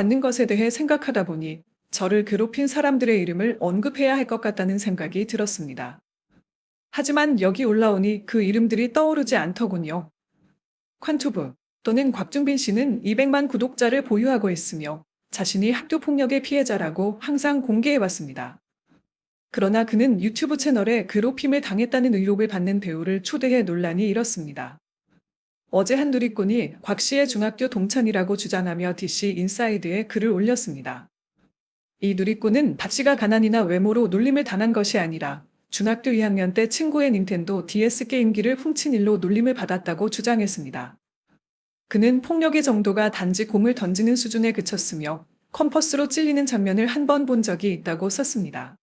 받는 것에 대해 생각하다 보니 저를 괴롭힌 사람들의 이름을 언급해야 할 것 같다는 생각이 들었습니다. 하지만 여기 올라오니 그 이름들이 떠오르지 않더군요. 관2부 또는 곽준빈 씨는 200만 구독자를 보유하고 있으며 자신이 학교폭력의 피해자라고 항상 공개해왔습니다. 그러나 그는 유튜브 채널에 괴롭힘을 당했다는 의혹을 받는 배우를 초대해 논란이 일었습니다. 어제 한 누리꾼이 곽 씨의 중학교 동창이라고 주장하며 DC 인사이드에 글을 올렸습니다. 이 누리꾼은 박 씨가 가난이나 외모로 놀림을 당한 것이 아니라 중학교 2학년 때 친구의 닌텐도 DS 게임기를 훔친 일로 놀림을 받았다고 주장했습니다. 그는 폭력의 정도가 단지 공을 던지는 수준에 그쳤으며 컴퍼스로 찔리는 장면을 한 번 본 적이 있다고 썼습니다.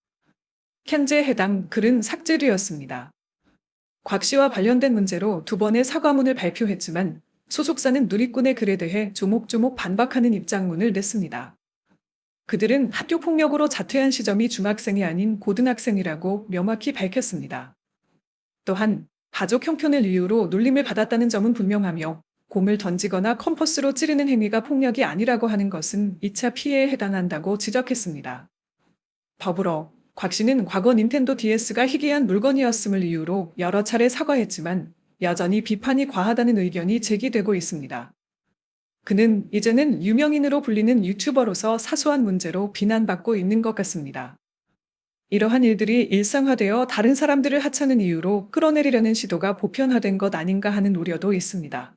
현재 해당 글은 삭제되었습니다. 곽 씨와 관련된 문제로 두 번의 사과문을 발표했지만 소속사는 누리꾼의 글에 대해 조목조목 반박하는 입장문을 냈습니다. 그들은 학교 폭력으로 자퇴한 시점이 중학생이 아닌 고등학생이라고 명확히 밝혔습니다. 또한 가족 형편을 이유로 놀림을 받았다는 점은 분명하며 곰을 던지거나 컴퍼스로 찌르는 행위가 폭력이 아니라고 하는 것은 2차 피해에 해당한다고 지적했습니다. 더불어 곽 씨는 과거 닌텐도 DS가 희귀한 물건이었음을 이유로 여러 차례 사과했지만 여전히 비판이 과하다는 의견이 제기되고 있습니다. 그는 이제는 유명인으로 불리는 유튜버로서 사소한 문제로 비난받고 있는 것 같습니다. 이러한 일들이 일상화되어 다른 사람들을 하찮은 이유로 끌어내리려는 시도가 보편화된 것 아닌가 하는 우려도 있습니다.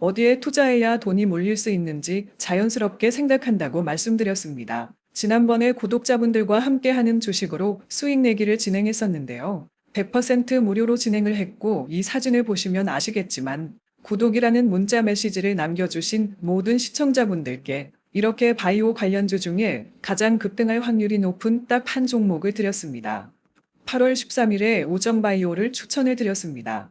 어디에 투자해야 돈이 몰릴 수 있는지 자연스럽게 생각한다고 말씀드렸습니다. 지난번에 구독자분들과 함께하는 주식으로 수익 내기를 진행했었는데요. 100% 무료로 진행을 했고 이 사진을 보시면 아시겠지만 구독이라는 문자 메시지를 남겨주신 모든 시청자분들께 이렇게 바이오 관련주 중에 가장 급등할 확률이 높은 딱 한 종목을 드렸습니다. 8월 13일에 오전 바이오를 추천해 드렸습니다.